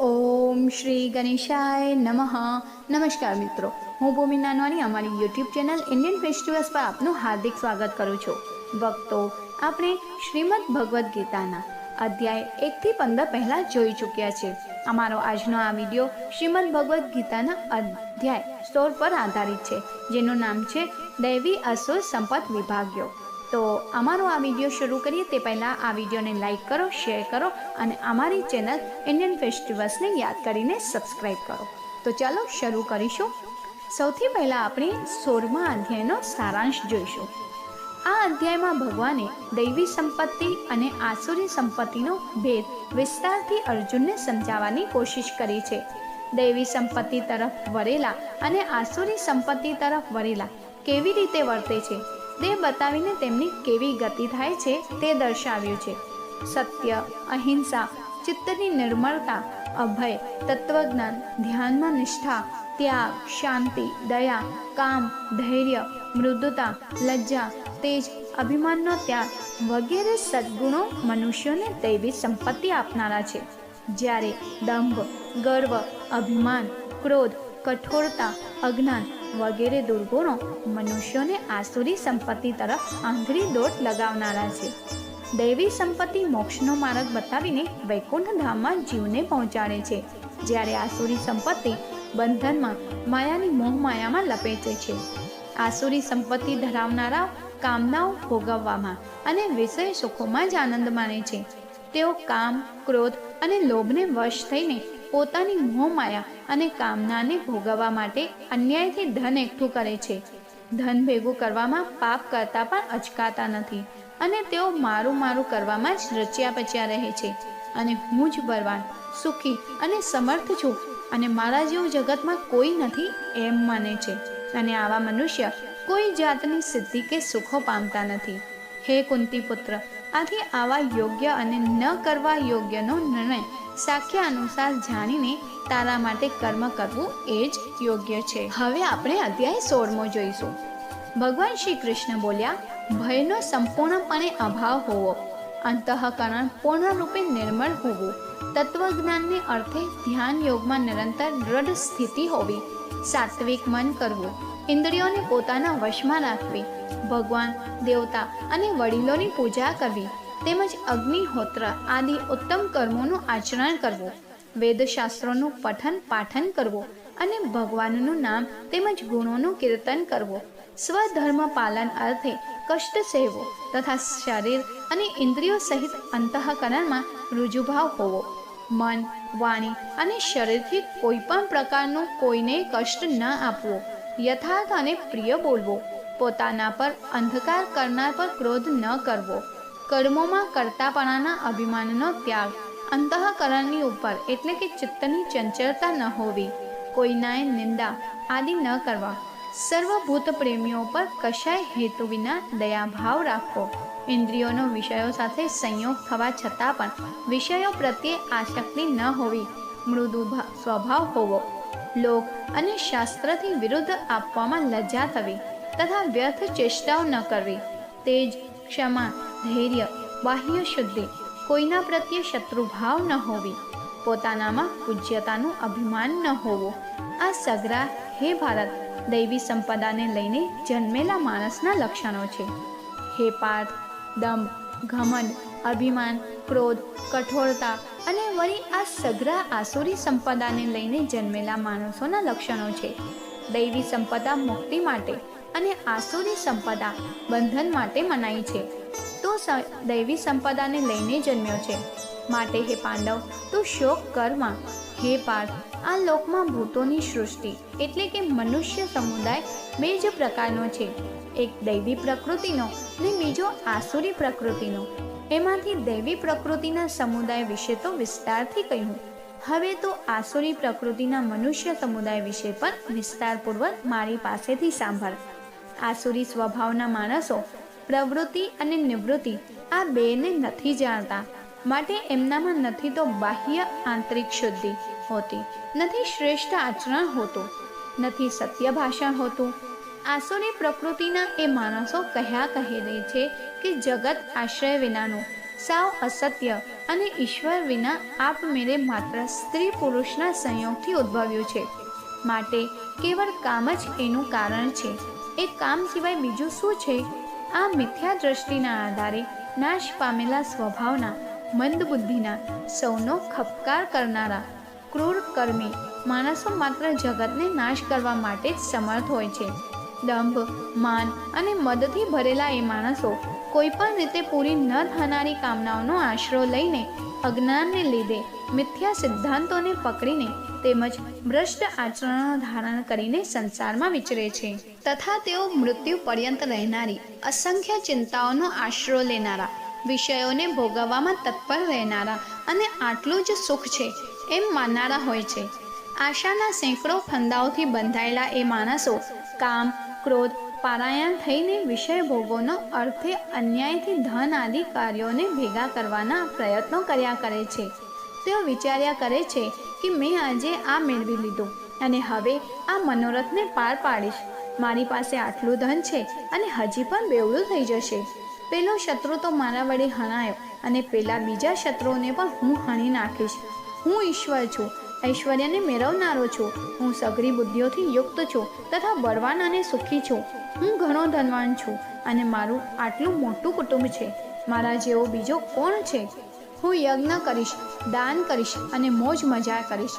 ઓમ શ્રી ગણેશાય નમઃ. નમસ્કાર મિત્રો, હું ભૂમિ નાનવાની અમારી યુટ્યુબ ચેનલ ઇન્ડિયન ફેસ્ટિવલ્સ પર આપનું હાર્દિક સ્વાગત કરું છું. ભક્તો, આપણે શ્રીમદ ભગવદ્ ગીતાના અધ્યાય એકથી પંદર પહેલાં જોઈ ચૂક્યા છે. અમારો આજનો આ વીડિયો શ્રીમદ ભગવદ્ ગીતાના અધ્યાય સોળ પર આધારિત છે, જેનું નામ છે દૈવી અસુર સંપત વિભાગ્યો. તો અમારો આ વીડિયો શરૂ કરીએ તે પહેલાં આ વિડીયોને લાઇક કરો, શેર કરો અને અમારી ચેનલ ઇન્ડિયન ફેસ્ટિવલ્સને યાદ કરીને સબસ્ક્રાઈબ કરો. તો ચાલો શરૂ કરીશું. સૌથી પહેલાં આપણે સોળમા અધ્યાયનો સારાંશ જોઈશું. આ અધ્યાયમાં ભગવાને દૈવી સંપત્તિ અને આસુરી સંપત્તિનો ભેદ વિસ્તારથી અર્જુનને સમજાવવાની કોશિશ કરી છે. દૈવી સંપત્તિ તરફ વરેલા અને આસુરી સંપત્તિ તરફ વરેલા કેવી રીતે વર્તે છે? તે બતાવીને તેમની કેવી ગતિ થાય છે તે દર્શાવ્યું છે. સત્ય, અહિંસા, ચિત્તની નિર્મળતા, અભય, તત્વજ્ઞાન, ધ્યાનમાં નિષ્ઠા, ત્યાગ, શાંતિ, દયા, કામ, ધૈર્ય, મૃદુતા, લજ્જા, તેજ, અભિમાનનો ત્યાગ વગેરે સદ્ગુણો મનુષ્યોને દૈવી સંપત્તિ આપનારા છે. જ્યારે દંભ, ગર્વ, અભિમાન, ક્રોધ, કઠોરતા, અજ્ઞાન વગેરે દુર્ગુણો મનુષ્યોને આસુરી સંપત્તિ તરફ આંધળી દોટ લગાવનારા છે. દૈવી સંપત્તિ મોક્ષનો માર્ગ બતાવીને વૈકુંઠ ધામમાં જીવને પહોંચાડે છે, જ્યારે આસુરી સંપત્તિ બંધનમાં, માયાની મોહ માયામાં લપેટે છે. આસુરી સંપત્તિ ધરાવનારા કામનાઓ ભોગવવામાં અને વિષય સુખોમાં જ આનંદ માણે છે. તેઓ કામ, ક્રોધ અને લોભને વશ થઈને પોતાની મોહમાયા અને કામનાને ભોગવવા માટે અન્યાયથી ધન એકઠું કરે છે. ધન ભેગું કરવામાં પાપ કરતાં પણ અચકાતા નથી અને તેઓ મારું મારું કરવામાં જ રચ્યા પચ્યા રહે છે. અને હું જ બળવાન, સુખી અને સમર્થ છું અને મારા જેવું જગતમાં કોઈ નથી એમ માને છે. અને આવા મનુષ્ય કોઈ જાતની સિદ્ધિ કે સુખો પામતા નથી. હે કુંતી પુત્ર આથી આવા યોગ્ય અને ન કરવા યોગ્યનો નિર્ણય સાખ્ય અનુસાર જાણીને તારા માટે કર્મ કરવું એ જ યોગ્ય છે. હવે આપણે અધ્યાય સોળમો જોઈશું. ભગવાન શ્રી કૃષ્ણ બોલ્યા, ભયનો સંપૂર્ણપણે અભાવ હોવો, અંતઃકરણ પૂર્ણરૂપે નિર્મળ હોવું, તત્વજ્ઞાનને અર્થે ધ્યાન યોગમાં નિરંતર દ્રઢ સ્થિતિ હોવી, સાત્વિક મન કરવું, ઇન્દ્રિયોને પોતાના વશમાં રાખવી, ભગવાન, દેવતા અને વડીલોની પૂજા કરવી તેમજ અગ્નિહોત્ર આદિ ઉત્તમ કર્મોનું આચરણ કરવું, વેદશાસ્ત્રોનું પઠન પાઠન કરવું અને ભગવાનનું નામ તેમજ ગુણોનું કીર્તન કરવું. સ્વધર્મ પાલન અર્થે કષ્ટ સહેવો તથા શરીર અને ઇન્દ્રિયો સહિત અંતઃકરણમાં રુજુભાવ હોવો. મન, વાણી અને શરીરથી કોઈ પણ પ્રકારનું કોઈને કષ્ટ ન આપવો. યથાર્થ અને પ્રિય બોલવો. પોતાના પર અંધકાર કરનાર પર ક્રોધ ન કરવો. કર્મોમાં કરતાપણાના અભિમાનનો ત્યાગ. અંતઃકરણની ઉપર એટલે કે ચિત્તની ચંચળતા ન હોવી. કોઈનાએ નિંદા આદિ ન કરવા. સર્વભૂત પ્રેમીઓ પર કશાય હેતુ વિના દયાભાવ રાખવો. ઇન્દ્રિયોનો વિષયો સાથે સંયોગ થવા છતાં પણ વિષયો પ્રત્યે આસક્તિ ન હોવી. મૃદુ સ્વભાવ હોવો. લોક અને શાસ્ત્રથી વિરુદ્ધ આપવામાં લજ્જા થવી તથા વ્યર્થ ચેષ્ટાઓ ન કરવી. તેજ, ક્ષમા ધૈર્ય, બાહ્ય શુદ્ધિ, કોઈના પ્રત્યે શત્રુભાવ ન હોવી, પોતાનામાં પૂજ્યતાનું અભિમાન ન હોવું. આ સગરા, હે ભારત, દૈવી સંપદાને લઈને જન્મેલા માણસના લક્ષણો છે. હે પાર્થ દંભ ઘમંડ, અભિમાન, ક્રોધ, કઠોરતા અને વળી આ સઘરા આસુરી સંપદાને લઈને જન્મેલા માણસોના લક્ષણો છે. દૈવી સંપદા મુક્તિ માટે અને આસુરી સંપદા બંધન માટે મનાઈ છે. દૈવી સંપદાને લઈને જન્મ્યો છે. માટે હે પાંડવ, તું શોક કરમાં હે પાર્થ, આ લોકમાં ભૂતોની સૃષ્ટિ એટલે કે મનુષ્ય સમુદાય બે જ પ્રકારનો છે. એક દૈવી પ્રકૃતિનો ને બીજો આસુરી પ્રકૃતિનો. એમાંથી દૈવી પ્રકૃતિના સમુદાય વિશે તો વિસ્તારથી કહ્યું. હવે તો આસુરી પ્રકૃતિના મનુષ્ય સમુદાય વિશે પણ વિસ્તારપૂર્વક મારી પાસેથી સાંભળ. આસુરી સ્વભાવના માણસો પ્રવૃત્તિ અને નિવૃત્તિ આ બેને નથી જાણતા. માટે એમનામાં નથી તો બાહ્ય આંતરિક શુદ્ધિ હોતી. નથી શ્રેષ્ઠ આચરણ હોતું. નથી સત્ય ભાષણ હોતું. આસુરી પ્રકૃતિના એ માણસો કહ્યા કહે છે કે જગત આશ્રય વિનાનું, સાવ અસત્ય અને ઈશ્વર વિના આપમેળે માત્ર સ્ત્રી પુરુષના સંયોગથી ઉદ્ભવ્યું છે. માટે કેવળ કામ જ એનું કારણ છે. એ કામ સિવાય બીજું શું છે? આ મિથ્યા દ્રષ્ટિના આધારે નાશ પામેલા સ્વભાવના, મંદ બુદ્ધિના, સૌનો ખપકાર કરનારા, ક્રૂર કર્મી, માણસો માત્ર જગતને નાશ કરવા માટે જ સમર્થ હોય છે. દંભ, માન અને મદથી ભરેલા એ માણસો કોઈ પણ રીતે પૂરી ન થનારી કામનાઓનો આશરો લઈને અજ્ઞાનને લીધે મિથ્યા સિદ્ધાંતોને પકડીને તેમજ ભ્રષ્ટ આચરણો ધારણ કરીને સંસારમાં વિચરે છે. તથા તેઓ મૃત્યુ પર્યંત રહેનારી અસંખ્ય ચિંતાઓનો આશરો લેનારા, વિષયોને ભોગવવામાં તત્પર રહેનારા અને આટલું જ સુખ છે એમ માનનારા હોય છે. આશાના સેંકડો ફંદાઓથી બંધાયેલા એ માણસો કામ, ક્રોધ પારાયણ થઈને વિષય ભોગોનો અર્થે અન્યાયથી ધન આદિ કાર્યોને ભેગા કરવાના પ્રયત્નો કર્યા કરે છે. તેઓ વિચાર્યા કરે છે કે મેં આજે આ મેળવી લીધું અને હવે આ મનોરથને પાર પાડીશ. મારી પાસે આટલું ધન છે અને હજી પણ બેવડું થઈ જશે. પેલો શત્રુ તો મારા વડે હણાયો અને પેલા બીજા શત્રુઓને પણ હું હણી નાખીશ. હું ઈશ્વર છું ઐશ્વર્યને મેળવનારો છું. હું સઘરી બુદ્ધિઓથી યુક્ત છું તથા બળવાન અને સુખી છું. હું ઘણો ધનવાન છું અને મારું આટલું મોટું કુટુંબ છે. મારા જેવો બીજો કોણ છે? હું યજ્ઞ કરીશ, દાન કરીશ અને મોજ મજા કરીશ.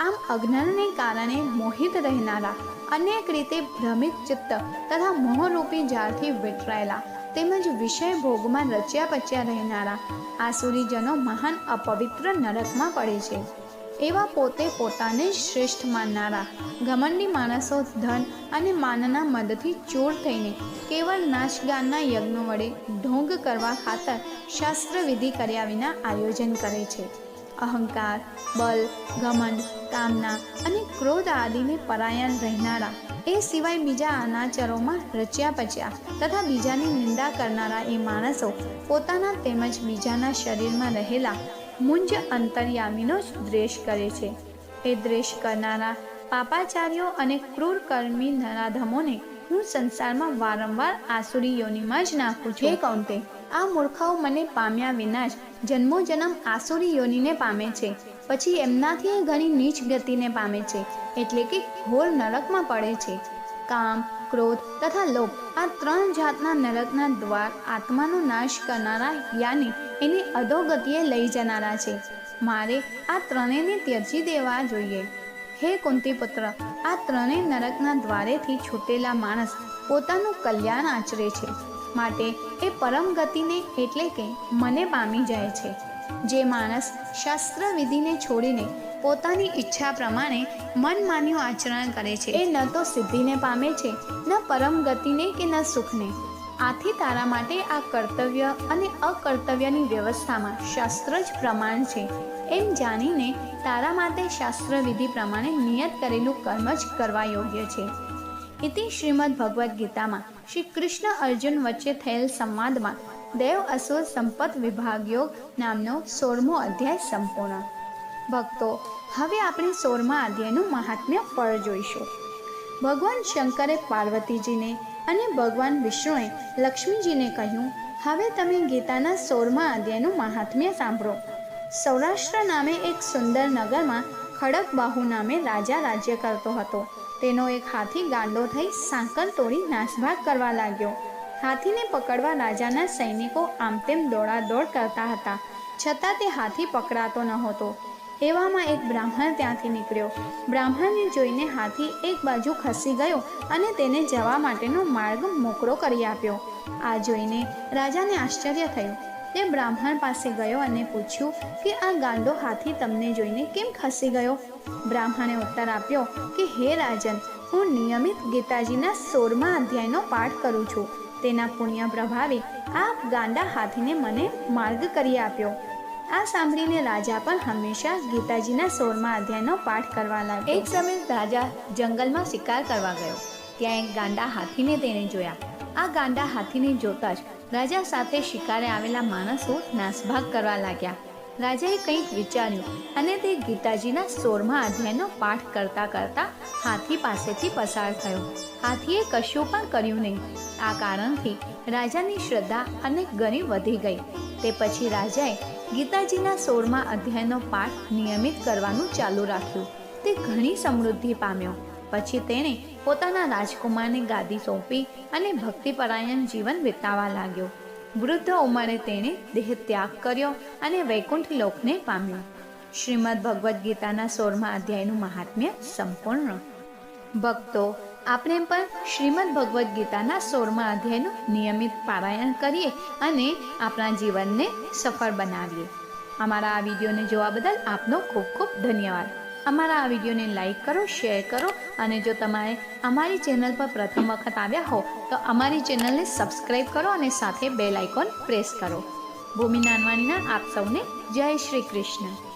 આમ અજ્ઞાનને કારણે મોહિત રહેનારા અનેક રીતે ભ્રમિત ચિત્ત તથા મોહરૂપી જાળથી વેટરાયેલા તેમજ વિષય ભોગમાં રચ્યા પચ્યા રહેનારા આસુરીજનો મહાન અપવિત્ર નરકમાં પડે છે. એવા પોતે પોતાને શ્રેષ્ઠ માનનારા. ઘમંડી માણસો ધન અને માનના મદથી ચોર થઈને કેવળ નાચગાનના યજ્ઞો વડે ઢોંગ કરવા ખાતર શાસ્ત્રવિધિ કર્યા વિના આયોજન કરે છે. અહંકાર, બલ, ઘમંડ, કામના અને ક્રોધ આદિને પરાયણ રહેનારા એ સિવાય બીજા અનાચરોમાં રચ્યા પચ્યા તથા બીજાની નિંદા કરનારા એ માણસો પોતાના તેમજ બીજાના શરીરમાં રહેલા મુંજ અંતર્યામીનો જ દ્વેષ કરે છે. એ દ્વેષ કરનારા પાપાચાર્યો અને ક્રૂર કર્મી નરાધમોને હું સંસારમાં વારંવાર આસુરી યોનિમાં જ નાખું છું. હે કૌંતે, આ મૂર્ખાઓ મને પામ્યા વિના જ જન્મો જન્મ આસુરી યોનિને પામે છે. પછી એમનાથી ઘણી નીચ ગતિને પામે છે, એટલે કે ઘોર નરકમાં પડે છે. કામ ક્રોધ તથા લોભ આ ત્રણ જાતના નરકના દ્વાર આત્માનો નાશ કરનારા યાને એની અધોગતિએ લઈ જનારા છે. મારે આ ત્રણેયને ત્યજી દેવા જોઈએ. હે કુંતી પુત્ર આ ત્રણેય નરકના દ્વારેથી છૂટેલા માણસ પોતાનું કલ્યાણ આચરે છે. માટે એ પરમ ગતિને એટલે કે મને પામી જાય છે. જે માણસ શાસ્ત્ર વિધિને છોડીને પોતાની ઈચ્છા પ્રમાણે મનમાન્યું આચરણ કરે છે. એ ન તો સિદ્ધિને પામે છે, ન પરમ ગતિને કે ન સુખને. આથી તારા માટે આ કર્તવ્ય અને અકર્તવ્યની વ્યવસ્થામાં શાસ્ત્ર જ પ્રમાણ છે. એમ જાણીને તારા માટે શાસ્ત્ર વિધિ પ્રમાણે નિયત કરેલું કર્મ જ કરવા યોગ્ય છે. ઇતિ શ્રીમદ ભગવદ્ ગીતામાં શ્રી કૃષ્ણ અર્જુન વચ્ચે થયેલ સંવાદમાં દેવ અસુર સંપત વિભાગયોગ નામનો સોળમો અધ્યાય સંપૂર્ણ ભક્તો, હવે આપણે સોળમા અધ્યાયનું મહાત્મ્ય ફળ જોઈશું. ભગવાન શંકરે પાર્વતીજીને અને ભગવાન વિષ્ણુએ લક્ષ્મીજીને કહ્યું, હવે તમે ગીતાના સોળમા અધ્યાયનું મહાત્મ્ય સાંભળો. સૌરાષ્ટ્ર નામે એક સુંદર નગરમાં ખડકબાહુ નામે રાજા રાજ્ય કરતો હતો. તેનો એક હાથી ગાંડો થઈ સાંકર તોડી નાશભાગ કરવા લાગ્યો. હાથીને પકડવા રાજાના સૈનિકો આમ તેમ દોડાદોડ કરતા હતા. છતાં તે હાથી પકડાતો નહોતો. એવામાં એક બ્રાહ્મણ ત્યાંથી નીકળ્યો. બ્રાહ્મણને જોઈને હાથી એક બાજુ ખસી ગયો અને તેને જવા માટેનો માર્ગ મોકળો કરી આપ્યો. આ જોઈને રાજાને આશ્ચર્ય થયું. તે બ્રાહ્મણ પાસે ગયો અને પૂછ્યું કે આ ગાંડો હાથી તમને જોઈને કેમ ખસી ગયો? બ્રાહ્મણે ઉત્તર આપ્યો કે, હે રાજન, હું નિયમિત ગીતાજીના સોળમા અધ્યાયનો પાઠ કરું છું. તેના પુણ્ય પ્રભાવે આ ગાંડા હાથીને મને માર્ગ કરી આપ્યો. આ સાંભળીને રાજા પણ હંમેશા ગીતાજીના સોળમા અધ્યાયનો પાઠ કરવા લાગ્યો. એક સમય રાજા જંગલમાં શિકાર કરવા ગયો. ત્યાં એક ગાંડા હાથીને તેણે જોયા. આ ગાંડા હાથીને જોતા જ રાજા સાથે શિકારે આવેલા માણસો નાસભાગ કરવા લાગ્યા. રાજાએ કંઈક વિચાર્યું અને તે ગીતાજીના સોળમા અધ્યાયનો પાઠ કરતા કરતા હાથી પાસેથી પસાર થયો. હાથીએ કશું પણ કર્યું નહીં. આ કારણથી રાજાની શ્રદ્ધા અને ઘણી વધી ગઈ. તે પછી રાજાએ ગીતાજીના સોળમા અધ્યાયનો પાઠ નિયમિત કરવાનું ચાલુ રાખ્યું. તે ઘણી સમૃદ્ધિ પામ્યો. પછી તેણે પોતાના રાજકુમારને ગાદી સોંપી અને ભક્તિપરાયણ જીવન વિતાવા લાગ્યો. વૃદ્ધ ઉંમરે તેણે દેહ ત્યાગ કર્યો અને વૈકુંઠ લોકને પામ્યો. શ્રીમદ ભગવદ્ ગીતાના સોળમા અધ્યાયનું મહાત્મ્ય સંપૂર્ણ. ભક્તો, આપણે પણ શ્રીમદ ભગવદ્ ગીતાના સોળમા અધ્યાયનું નિયમિત પારાયણ કરીએ અને આપણા જીવનને સફળ બનાવીએ. અમારા આ વિડીયોને જોવા બદલ આપનો ખૂબ ખૂબ ધન્યવાદ. અમારા આ વિડીયોને લાઈક કરો, શેર કરો અને જો તમારે અમારી ચેનલ પર પ્રથમ વખત આવ્યા હો, તો અમારી ચેનલને સબસ્ક્રાઈબ કરો અને સાથે બેલ આઇકોન પ્રેસ કરો. ભૂમિ નાનવાણીના આપ સૌને જય શ્રી કૃષ્ણ.